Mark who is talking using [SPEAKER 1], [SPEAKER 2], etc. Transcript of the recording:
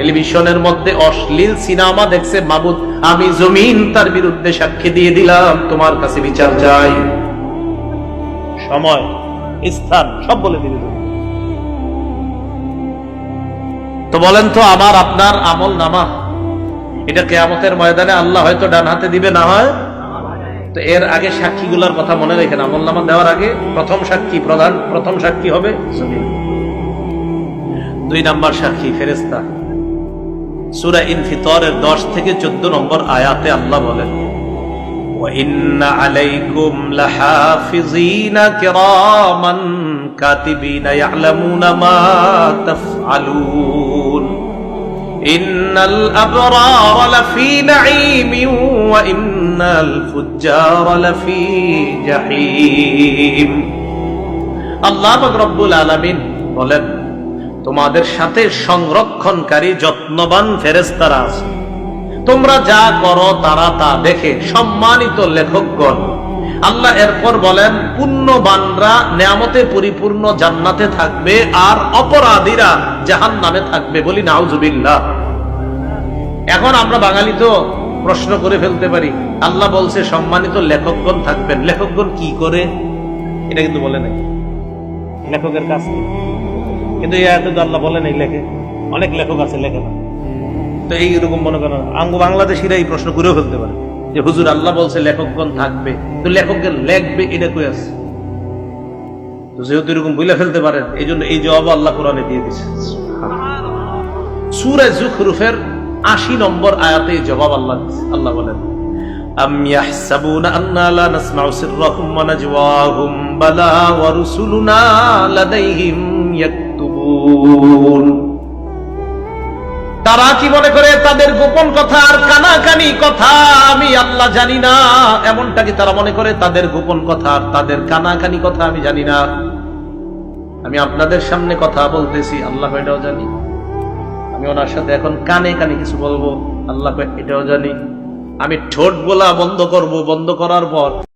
[SPEAKER 1] টেলিভিশনের মধ্যে অশ্লীল সিনেমা দেখছে মাবুদ। আমি জমিন তার বিরুদ্ধে সাক্ষী দিয়ে দিলাম। তোমার কাছে বিচার চাই। সময়, স্থান, সব বলে দিবে তো বলেন তো, আমার আপনার আমল নামা। এটা কেয়ামতের ময়দানে আল্লাহ হয়তো ডান হাতে দিবে, না হয়? তো এর আগে সাক্ষীগুলোর কথা মনে রেখেন। আমল নামা দেওয়ার আগে প্রথম সাক্ষী প্রধান, প্রথম সাক্ষী হবে। দুই নাম্বার সাক্ষী ফেরেস্তা সুরা ইনফিতরের দশ থেকে চোদ্দ নম্বর আয়াতে আল্লাহ বলেন وإن عليكم لحافظين كراما كاتبين يعلمون ما تفعلون إن الأبرار لفي نعيم وإن الفجار لفي جحيم আল্লাহ পাক রব্বুল আলামিন বলেন তোমাদের সাথে সংরক্ষণকারী যত্নবান ফেরেস্তারা আছে। তোমরা যা করো তারা তা দেখে সম্মানিত লেখকগণ। আল্লাহ এরপর বলেন, পুণ্যবানরা নেয়ামতে পরিপূর্ণ জান্নাতে থাকবে আর অপরাধীরা জাহান নামে থাকবে বলি নাউজুবিল্লাহ। এখন আমরা বাঙালি তো প্রশ্ন করে ফেলতে পারি, আল্লাহ বলছে সম্মানিত লেখকগণ থাকবেন। লেখকগণ কি করে? এটা কিন্তু বলে নাই। লেখকের কাজ? কিন্তু এই আয়াতে তো আল্লাহ বলেন এই লেখে অনেক লেখক আছে লেখে না তো এইরকম মনে করেন আঙ্গ বাংলাদেশিরা এই প্রশ্ন করেও ফেলতে পারে যে হুজুর আল্লাহ বলছে লেখকগণ থাকবে তো লেখকগণ লেখবে এটা কই আছে তো যেহেতু এরকম বলে ফেলতে পারেন এই জন্য এই জবাব আল্লাহ কোরআনে দিয়ে দিচ্ছে সুরে জুখরুফের আশি নম্বর আয়াতে এই জবাব আল্লাহ দিচ্ছে। আল্লাহ বলেন أم يحسبون أنا لا نسمع سرهم ونجواهم بلى ورسلنا لديهم يكتبون তারা কি মনে করে তাদের গোপন কথা আর কানাকানি কথা আমি আল্লাহ জানি না। এমনটা কি তারা মনে করে তাদের গোপন কথা আর তাদের কানাকানি কথা আমি জানি না? আমি আপনাদের সামনে কথা বলতেছি, আল্লাহ এটাও জানি। আমি ওনার সাথে এখন কানে কানে কিছু বলব, আল্লাহ এটাও জানি। আমি ঠোঁট বলা বন্ধ করব, বন্ধ করার পর